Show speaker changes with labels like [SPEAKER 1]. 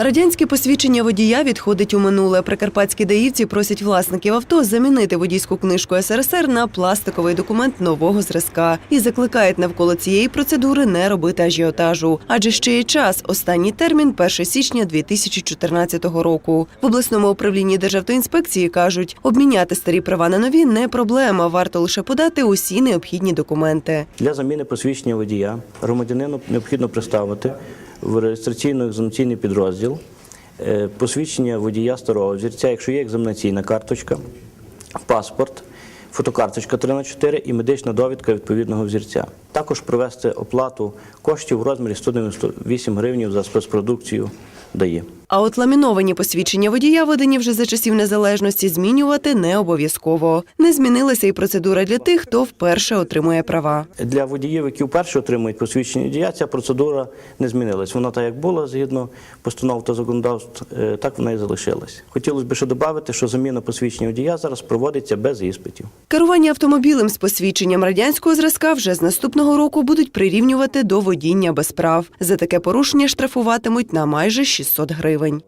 [SPEAKER 1] Радянське посвідчення водія відходить у минуле. Прикарпатські даївці просять власників авто замінити водійську книжку СРСР на пластиковий документ нового зразка і закликають навколо цієї процедури не робити ажіотажу. Адже ще є час. Останній термін 1 січня 2014 року. В обласному управлінні Державтоінспекції кажуть, обміняти старі права на нові не проблема. Варто лише подати усі необхідні документи.
[SPEAKER 2] Для заміни посвідчення водія громадянину необхідно представити в реєстраційно-екзаменаційний підрозділ е, посвідчення водія старого взірця, якщо є екзаменаційна карточка, паспорт, фотокарточка 3 на 4 і медична довідка відповідного взірця. Також провести оплату коштів у розмірі 198 гривень за спецпродукцію дає.
[SPEAKER 1] А от ламіновані посвідчення водія, видані вже за часів незалежності, змінювати не обов'язково. Не змінилася і процедура для тих, хто вперше отримує права.
[SPEAKER 2] Для водіїв, які вперше отримують посвідчення водія, ця процедура не змінилась. Вона так як була згідно постанов та законодавств, е, так вона і залишилась. Хотілося б ще додати, що заміна посвідчення водія зараз проводиться без іспитів.
[SPEAKER 1] Керування автомобілем з посвідченням радянського зразка вже з наступного року будуть прирівнювати до водіння без прав. За таке порушення штрафуватимуть на майже 600 гривень.